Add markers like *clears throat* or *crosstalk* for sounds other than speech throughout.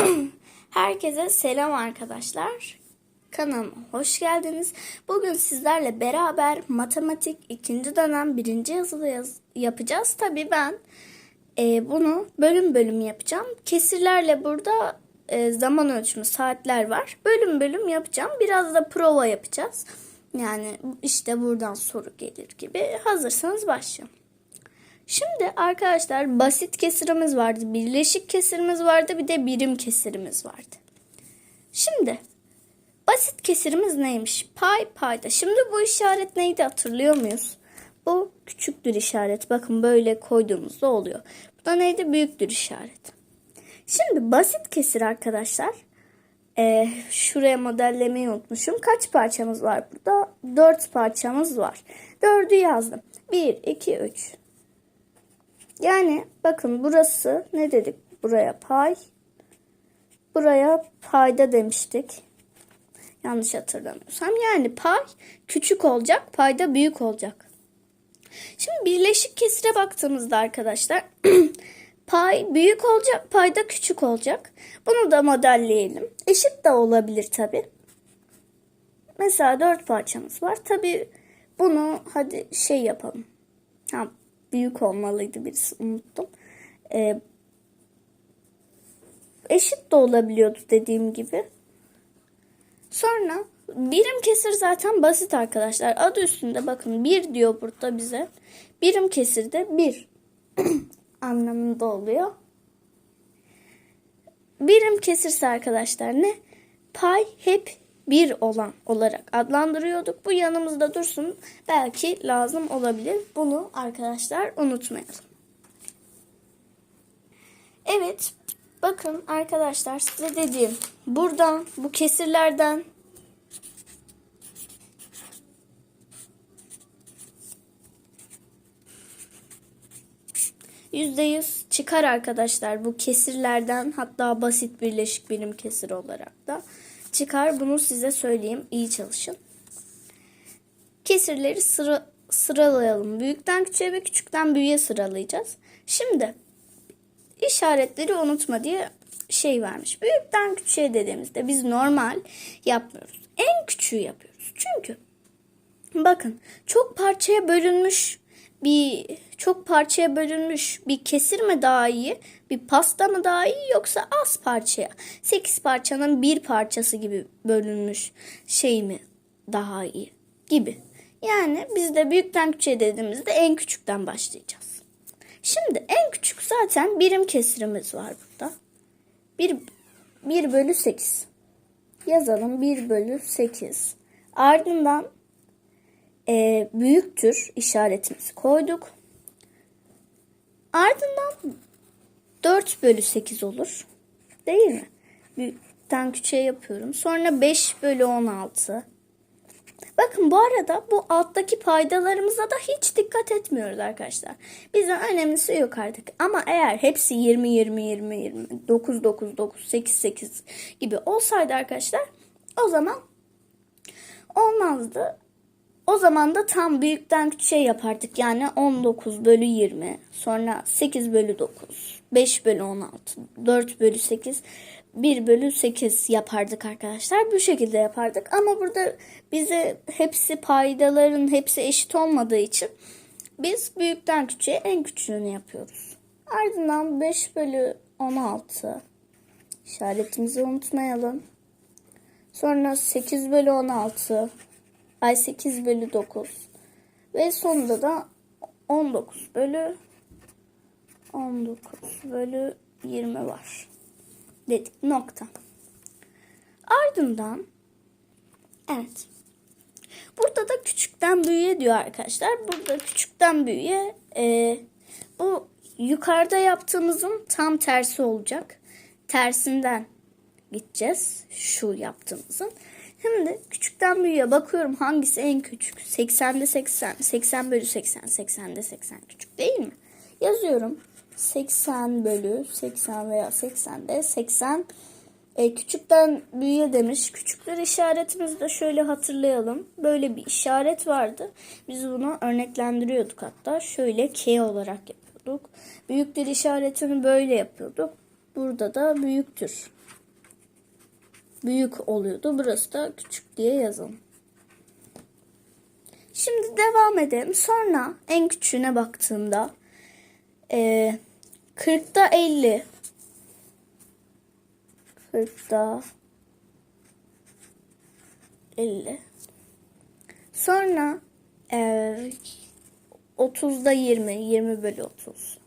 *clears throat* Herkese selam arkadaşlar. Kanalıma hoş geldiniz. Bugün sizlerle beraber matematik ikinci dönem birinci yazılı yaz yapacağız. Tabii ben e, bunu bölüm bölüm yapacağım. Kesirlerle burada e, zaman ölçümü saatler var. Bölüm bölüm yapacağım. Biraz da prova yapacağız. Yani işte buradan soru gelir gibi. Hazırsanız başlayalım. Şimdi arkadaşlar basit kesirimiz vardı, birleşik kesirimiz vardı, bir de birim kesirimiz vardı. Şimdi basit kesirimiz neymiş? Pay payda. Şimdi bu işaret neydi hatırlıyor muyuz? Bu küçüktür işaret. Bakın böyle koyduğumuzda oluyor. Bu da neydi? Büyüktür işaret. Şimdi basit kesir arkadaşlar. Ee, şuraya modellemeyi unutmuşum. Kaç parçamız var burada? 4 parçamız var. 4'ü yazdım. 1, 2, 3. Yani bakın burası ne dedik? Buraya pay. Buraya payda demiştik. Yanlış hatırlamıyorsam. Yani pay küçük olacak, payda büyük olacak. Şimdi birleşik kesire baktığımızda arkadaşlar *clears throat* pay büyük olacak, payda küçük olacak. Bunu da modelleyelim. Eşit de olabilir tabi. Mesela dört parçamız var. Tabi bunu hadi şey yapalım. Ha, büyük olmalıydı birisi unuttum. Ee, eşit de olabiliyordu dediğim gibi. Sonra birim kesir zaten basit arkadaşlar. Adı üstünde bakın bir diyor burada bize. Birim kesir de bir *clears throat* anlamında oluyor. Birim kesirse arkadaşlar ne? Pay hep bir olan olarak adlandırıyorduk. Bu yanımızda dursun. Belki lazım olabilir. Bunu arkadaşlar unutmayalım. Evet. Bakın arkadaşlar size dediğim buradan bu kesirlerden %100 çıkar arkadaşlar bu kesirlerden hatta basit birleşik birim kesir olarak da çıkar. Bunu size söyleyeyim. İyi çalışın. Kesirleri sıra, sıralayalım. Büyükten küçüğe ve küçükten büyüğe sıralayacağız. Şimdi işaretleri unutma diye şey vermiş. Büyükten küçüğe dediğimizde biz normal yapmıyoruz. En küçüğü yapıyoruz. Çünkü bakın çok parçaya bölünmüş bir çok parçaya bölünmüş bir kesir mi daha iyi, bir pasta mı daha iyi yoksa az parçaya, 8 parçanın bir parçası gibi bölünmüş şey mi daha iyi gibi. Yani biz de büyükten küçüğe dediğimizde en küçükten başlayacağız. Şimdi en küçük zaten birim kesirimiz var burada. 1, 1 bölü 8. Yazalım 1 bölü 8. Ardından e, büyüktür işaretimizi koyduk. Ardından 4 bölü 8 olur. Değil mi? Büyükten küçüğe yapıyorum. Sonra 5 bölü 16. Bakın bu arada bu alttaki paydalarımıza da hiç dikkat etmiyoruz arkadaşlar. Bize önemlisi yok artık. Ama eğer hepsi 20 20 20 20 9 9 9 8 8 gibi olsaydı arkadaşlar o zaman olmazdı. O zaman da tam büyükten küçüğe yapardık. Yani 19 bölü 20. Sonra 8 bölü 9. 5 bölü 16. 4 bölü 8. 1 bölü 8 yapardık arkadaşlar. Bu şekilde yapardık. Ama burada bize hepsi paydaların hepsi eşit olmadığı için biz büyükten küçüğe en küçüğünü yapıyoruz. Ardından 5 bölü 16 işaretimizi unutmayalım. Sonra 8 bölü 16 ay 8 bölü 9 ve sonunda da 19 bölü 19 bölü 20 var dedik nokta. Ardından evet burada da küçükten büyüğe diyor arkadaşlar. Burada küçükten büyüğe e, bu yukarıda yaptığımızın tam tersi olacak. Tersinden gideceğiz şu yaptığımızın. Şimdi küçükten büyüğe bakıyorum hangisi en küçük? 80'de 80, 80 bölü 80, 80'de 80 küçük değil mi? Yazıyorum. 80 bölü 80 veya 80'de 80 e, küçükten büyüğe demiş. Küçükler işaretimizi de şöyle hatırlayalım. Böyle bir işaret vardı. Biz bunu örneklendiriyorduk hatta. Şöyle K olarak yapıyorduk. Büyükler işaretini böyle yapıyorduk. Burada da büyüktür. Büyük oluyordu. Burası da küçük diye yazalım. Şimdi devam edelim. Sonra en küçüğüne baktığımda e, 40'da 50 40'da 50 Sonra e, 30'da 20 20 bölü 30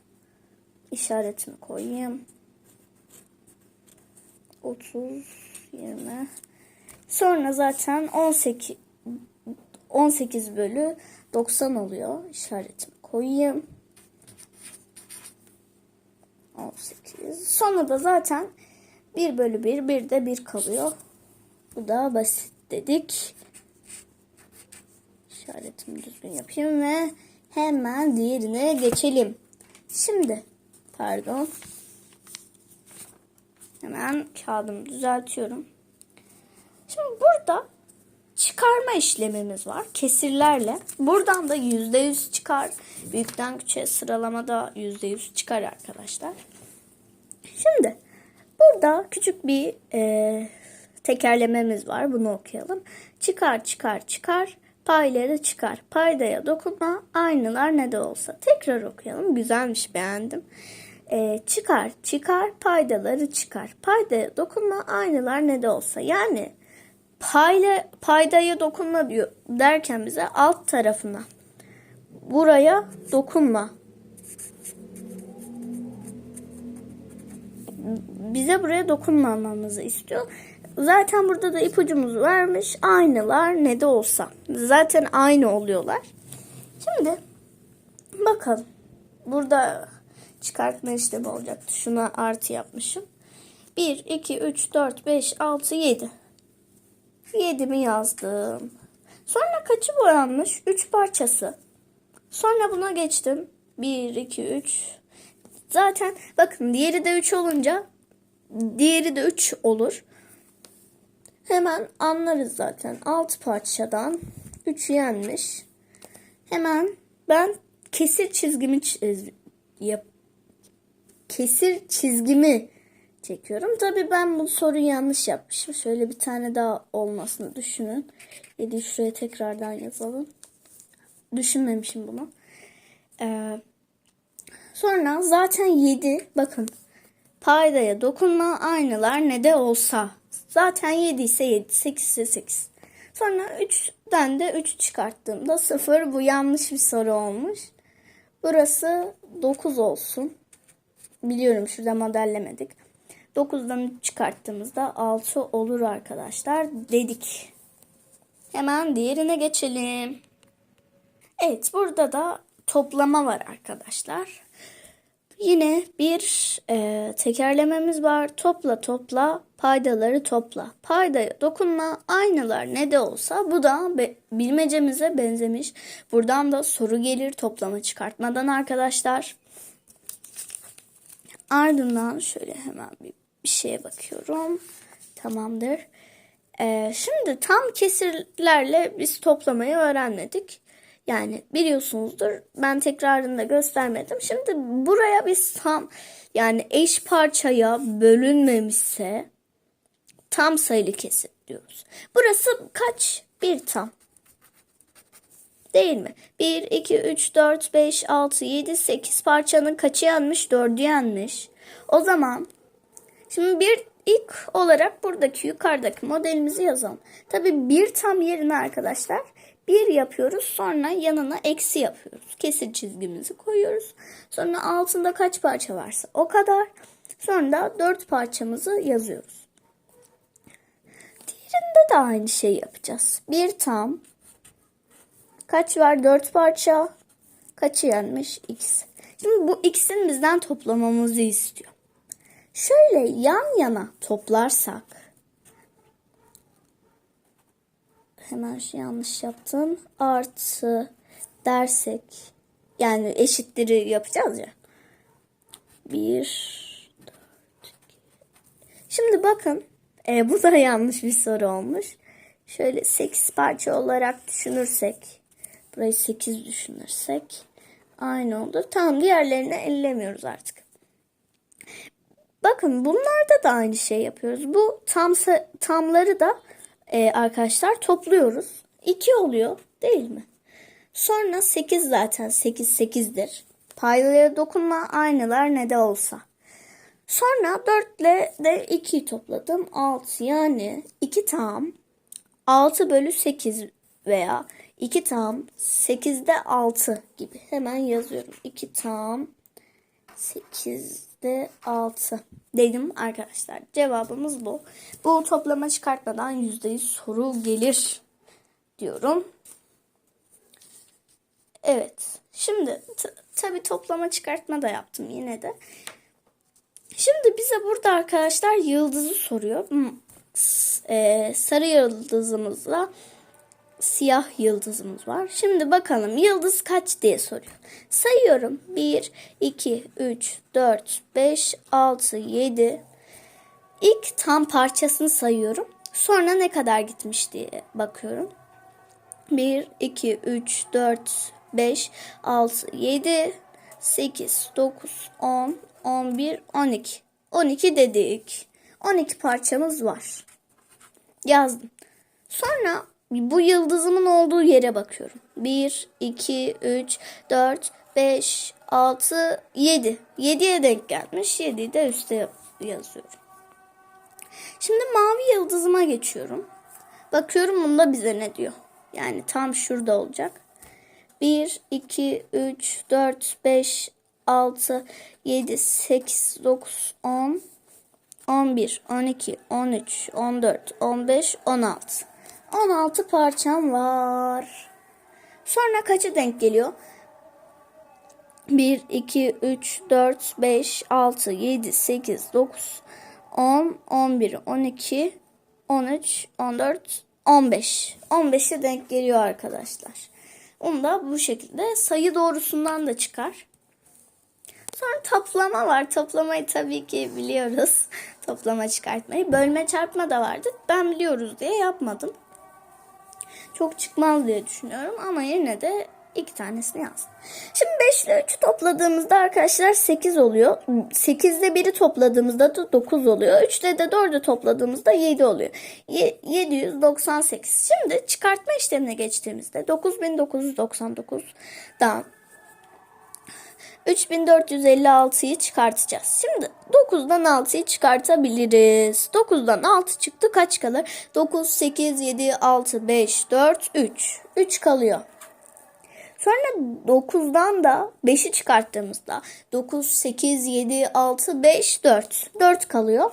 işaretimi koyayım. 30 20 Sonra zaten 18 18 bölü 90 oluyor. İşaretimi koyayım. 18. Sonra da zaten 1 bölü 1, 1 de 1 kalıyor. Bu da basit dedik. İşaretimi düzgün yapayım ve hemen diğerine geçelim. Şimdi pardon. Hemen kağıdımı düzeltiyorum. Şimdi burada çıkarma işlemimiz var kesirlerle. Buradan da %100 çıkar. Büyükten küçüğe sıralamada %100 çıkar arkadaşlar. Şimdi burada küçük bir e, tekerlememiz var. Bunu okuyalım. Çıkar çıkar çıkar. Payları çıkar. Paydaya dokunma. Aynılar ne de olsa. Tekrar okuyalım. Güzelmiş beğendim. E, çıkar çıkar. Paydaları çıkar. Paydaya dokunma. Aynılar ne de olsa. Yani payla, paydaya dokunma diyor derken bize alt tarafına buraya dokunma. Bize buraya dokunmamamızı istiyor. Zaten burada da ipucumuz vermiş. Aynılar ne de olsa. Zaten aynı oluyorlar. Şimdi bakalım. Burada çıkartma işlemi olacaktı. Şuna artı yapmışım. 1, 2, 3, 4, 5, 6, 7. 7'mi yazdım. Sonra kaçı boyanmış? 3 parçası. Sonra buna geçtim. 1, 2, 3. Zaten bakın diğeri de 3 olunca diğeri de 3 olur. Hemen anlarız zaten. 6 parçadan 3 yenmiş. Hemen ben kesir çizgimi çiz, yap, kesir çizgimi çekiyorum. Tabii ben bu soruyu yanlış yapmışım. Şöyle bir tane daha olmasını düşünün. 7 şuraya tekrardan yazalım. Düşünmemişim bunu. Ee, sonra zaten 7 bakın paydaya dokunma aynılar ne de olsa. Zaten 7 ise 7, 8 ise 8. Sonra 3'ten de 3 çıkarttığımda 0 bu yanlış bir soru olmuş. Burası 9 olsun. Biliyorum şurada modellemedik. 9'dan 3 çıkarttığımızda 6 olur arkadaşlar dedik. Hemen diğerine geçelim. Evet burada da toplama var arkadaşlar. Yine bir e, tekerlememiz var. Topla topla paydaları topla. Paydaya dokunma aynılar ne de olsa bu da be, bilmecemize benzemiş. Buradan da soru gelir toplama çıkartmadan arkadaşlar. Ardından şöyle hemen bir, bir şeye bakıyorum. Tamamdır. Ee, şimdi tam kesirlerle biz toplamayı öğrenmedik. Yani biliyorsunuzdur ben tekrarında göstermedim. Şimdi buraya biz tam yani eş parçaya bölünmemişse tam sayılı kesir diyoruz. Burası kaç? Bir tam. Değil mi? 1, 2, 3, 4, 5, 6, 7, 8 parçanın kaçı yanmış? 4'ü yanmış. O zaman şimdi bir ilk olarak buradaki yukarıdaki modelimizi yazalım. Tabi bir tam yerine arkadaşlar bir yapıyoruz sonra yanına eksi yapıyoruz. Kesir çizgimizi koyuyoruz. Sonra altında kaç parça varsa o kadar. Sonra da 4 parçamızı yazıyoruz. Diğerinde de aynı şeyi yapacağız. Bir tam kaç var? 4 parça. Kaçı yenmiş? X. Şimdi bu x'in bizden toplamamızı istiyor. Şöyle yan yana toplarsak hemen şu yanlış yaptım. Artı dersek yani eşitleri yapacağız ya. 1 4 Şimdi bakın e, bu da *laughs* yanlış bir soru olmuş. Şöyle 8 parça olarak düşünürsek burayı 8 düşünürsek aynı olur. Tamam diğerlerini ellemiyoruz artık. bakın bunlarda da aynı şey yapıyoruz. Bu tam tamları da e, arkadaşlar topluyoruz. 2 oluyor değil mi? Sonra 8 zaten 8 8'dir. Paydalara dokunma aynılar ne de olsa. Sonra 4 ile de 2'yi topladım. 6 yani 2 tam 6 bölü 8 veya 2 tam 8'de 6 gibi. Hemen yazıyorum. 2 tam 8'de 6 dedim arkadaşlar. Cevabımız bu. Bu toplama çıkartmadan %100 soru gelir diyorum. Evet. Şimdi tabi toplama çıkartma da yaptım yine de. Şimdi bize burada arkadaşlar yıldızı soruyor. Hmm, e, sarı yıldızımızla siyah yıldızımız var. Şimdi bakalım yıldız kaç diye soruyor. Sayıyorum. 1, 2, 3, 4, 5, 6, 7. İlk tam parçasını sayıyorum. Sonra ne kadar gitmiş diye bakıyorum. 1, 2, 3, 4, 5, 6, 7, 8, 9, 10, 11, 12. 12 dedik. 12 parçamız var. Yazdım. Sonra bu yıldızımın olduğu yere bakıyorum. 1, 2, 3, 4, 5, 6, 7. 7'ye denk gelmiş. 7'yi de üstte yazıyorum. Şimdi mavi yıldızıma geçiyorum. Bakıyorum bunda bize ne diyor. Yani tam şurada olacak. 1, 2, 3, 4, 5, 6, 7, 8, 9, 10, 11, 12, 13, 14, 15, 16. 16 parçam var. Sonra kaça denk geliyor? 1, 2, 3, 4, 5, 6, 7, 8, 9, 10, 11, 12, 13, 14, 15. 15'e denk geliyor arkadaşlar. Onu da bu şekilde sayı doğrusundan da çıkar. Sonra toplama var. Toplamayı tabii ki biliyoruz. *laughs* Toplama çıkartmayı. Bölme çarpma da vardı. Ben biliyoruz diye yapmadım. Çok çıkmaz diye düşünüyorum ama yine de iki tanesini yazdım. Şimdi 5 ile 3'ü topladığımızda arkadaşlar 8 oluyor. 8 ile 1'i topladığımızda da 9 oluyor. 3 ile de 4'ü topladığımızda 7 oluyor. Ye- 798. Şimdi çıkartma işlemine geçtiğimizde 9999'dan 3456'yı çıkartacağız. Şimdi 9'dan 6'yı çıkartabiliriz. 9'dan 6 çıktı kaç kalır? 9, 8, 7, 6, 5, 4, 3. 3 kalıyor. Sonra 9'dan da 5'i çıkarttığımızda 9, 8, 7, 6, 5, 4. 4 kalıyor.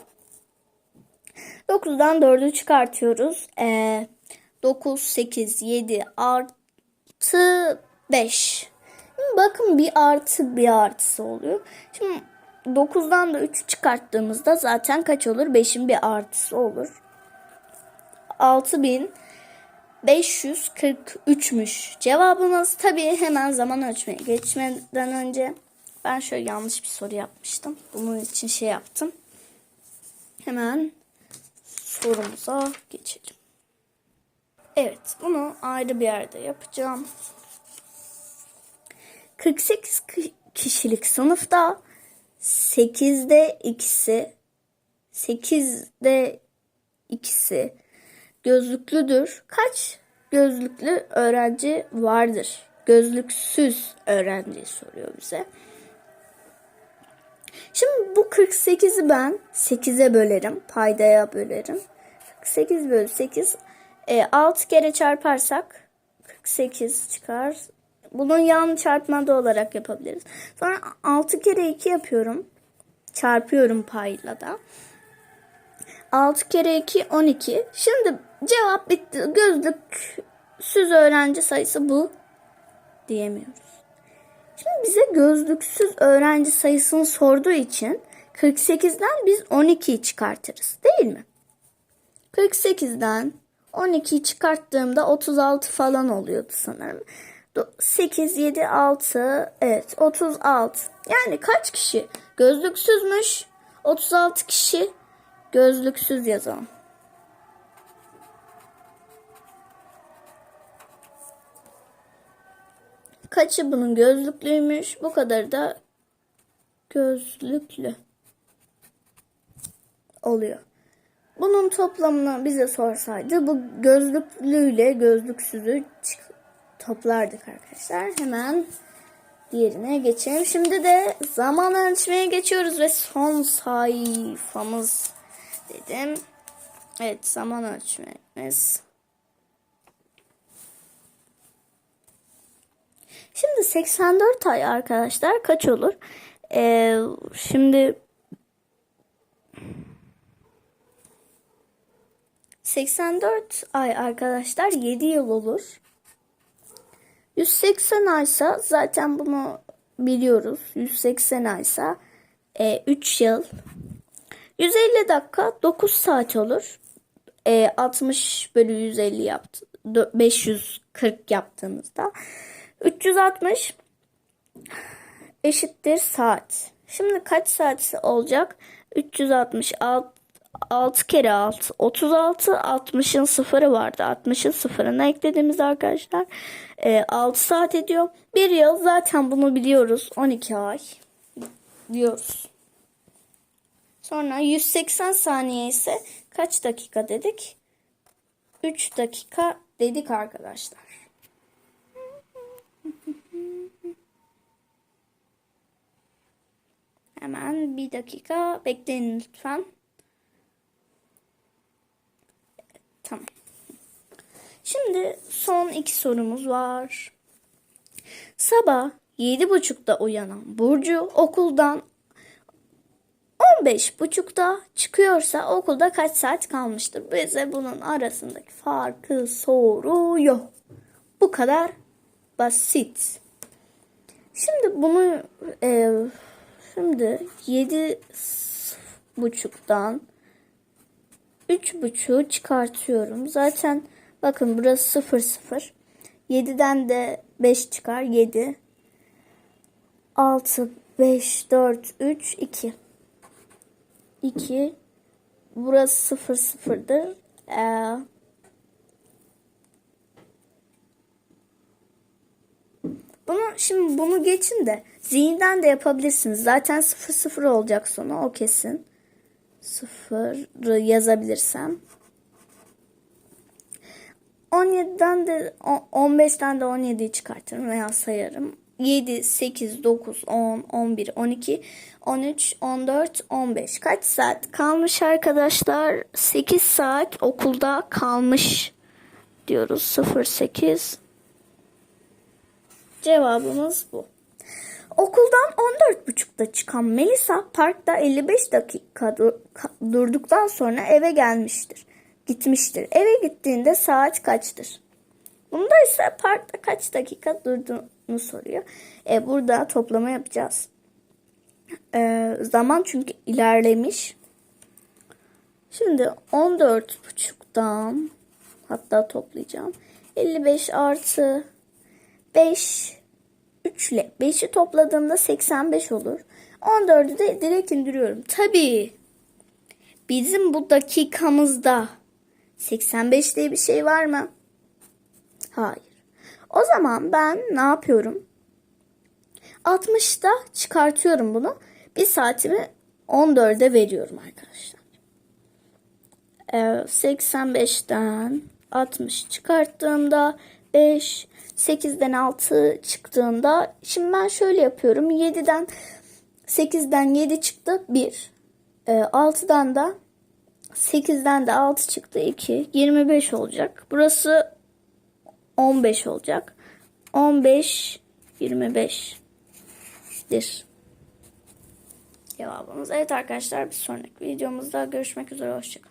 9'dan 4'ü çıkartıyoruz. Ee, 9, 8, 7 artı 5. Bakın bir artı bir artısı oluyor. Şimdi 9'dan da 3'ü çıkarttığımızda zaten kaç olur? 5'in bir artısı olur. 6543'müş. Cevabımız tabii hemen zaman ölçmeye geçmeden önce ben şöyle yanlış bir soru yapmıştım. Bunun için şey yaptım. Hemen sorumuza geçelim. Evet bunu ayrı bir yerde yapacağım. 48 kişilik sınıfta 8'de ikisi 8'de ikisi gözlüklüdür. Kaç gözlüklü öğrenci vardır? Gözlüksüz öğrenci soruyor bize. Şimdi bu 48'i ben 8'e bölerim. Paydaya bölerim. 48 bölü 8. E, 6 kere çarparsak 48 çıkar. Bunun yan çarpmada olarak yapabiliriz. Sonra 6 kere 2 yapıyorum. Çarpıyorum payla da. 6 kere 2 12. Şimdi cevap bitti. Gözlüksüz öğrenci sayısı bu diyemiyoruz. Şimdi bize gözlüksüz öğrenci sayısını sorduğu için 48'den biz 12'yi çıkartırız değil mi? 48'den 12'yi çıkarttığımda 36 falan oluyordu sanırım. 8, 7, 6, evet 36. Yani kaç kişi gözlüksüzmüş? 36 kişi gözlüksüz yazalım. Kaçı bunun gözlüklüymüş? Bu kadar da gözlüklü. oluyor. Bunun toplamını bize sorsaydı bu gözlüklüyle gözlüksüzü çık- toplardık arkadaşlar. Hemen diğerine geçelim. Şimdi de zaman ölçmeye geçiyoruz ve son sayfamız dedim. Evet zaman ölçmemiz. Şimdi 84 ay arkadaşlar kaç olur? Ee, şimdi 84 ay arkadaşlar 7 yıl olur. 180 aysa zaten bunu biliyoruz. 180 aysa e, 3 yıl. 150 dakika 9 saat olur. E, 60 bölü 150 yaptı. 540 yaptığımızda. 360 eşittir saat. Şimdi kaç saat olacak? 366 6 kere 6 36 60'ın sıfırı vardı. 60'ın sıfırını eklediğimizde arkadaşlar. E, 6 saat ediyor. Bir yıl zaten bunu biliyoruz. 12 ay diyoruz. Sonra 180 saniye ise kaç dakika dedik? 3 dakika dedik arkadaşlar. Hemen bir dakika bekleyin lütfen Tamam. Şimdi son iki sorumuz var. Sabah yedi buçukta uyanan Burcu okuldan 15 buçukta çıkıyorsa okulda kaç saat kalmıştır? Bize bunun arasındaki farkı soruyor. Bu kadar basit. Şimdi bunu e, şimdi yedi buçuktan üç buçuğu çıkartıyorum. Zaten bakın burası 0 0. 7'den de 5 çıkar. 7 6 5 4 3 2 2 Burası 0 sıfırdır. Ee, bunu şimdi bunu geçin de zihinden de yapabilirsiniz. Zaten 0 0 olacak sonu o kesin. 0 yazabilirsem. 17'den de 15'ten de 17'yi çıkartırım veya sayarım. 7, 8, 9, 10, 11, 12, 13, 14, 15. Kaç saat kalmış arkadaşlar? 8 saat okulda kalmış diyoruz. 08. Cevabımız bu. Okuldan 14.30'da çıkan Melisa parkta 55 dakika durduktan sonra eve gelmiştir. Gitmiştir. Eve gittiğinde saat kaçtır? Bunda ise parkta kaç dakika durduğunu soruyor. E, burada toplama yapacağız. E, zaman çünkü ilerlemiş. Şimdi 14.30'dan hatta toplayacağım. 55 artı 5 3 ile 5'i topladığımda 85 olur. 14'ü de direkt indiriyorum. Tabii bizim bu dakikamızda 85 diye bir şey var mı? Hayır. O zaman ben ne yapıyorum? 60'da çıkartıyorum bunu. Bir saatimi 14'e veriyorum arkadaşlar. Ee, 85'ten 60 çıkarttığımda 5 8'den 6 çıktığında şimdi ben şöyle yapıyorum. 7'den 8'den 7 çıktı 1. E, 6'dan da 8'den de 6 çıktı 2. 25 olacak. Burası 15 olacak. 15 25'dir. Cevabımız. Evet arkadaşlar bir sonraki videomuzda görüşmek üzere. Hoşçakalın.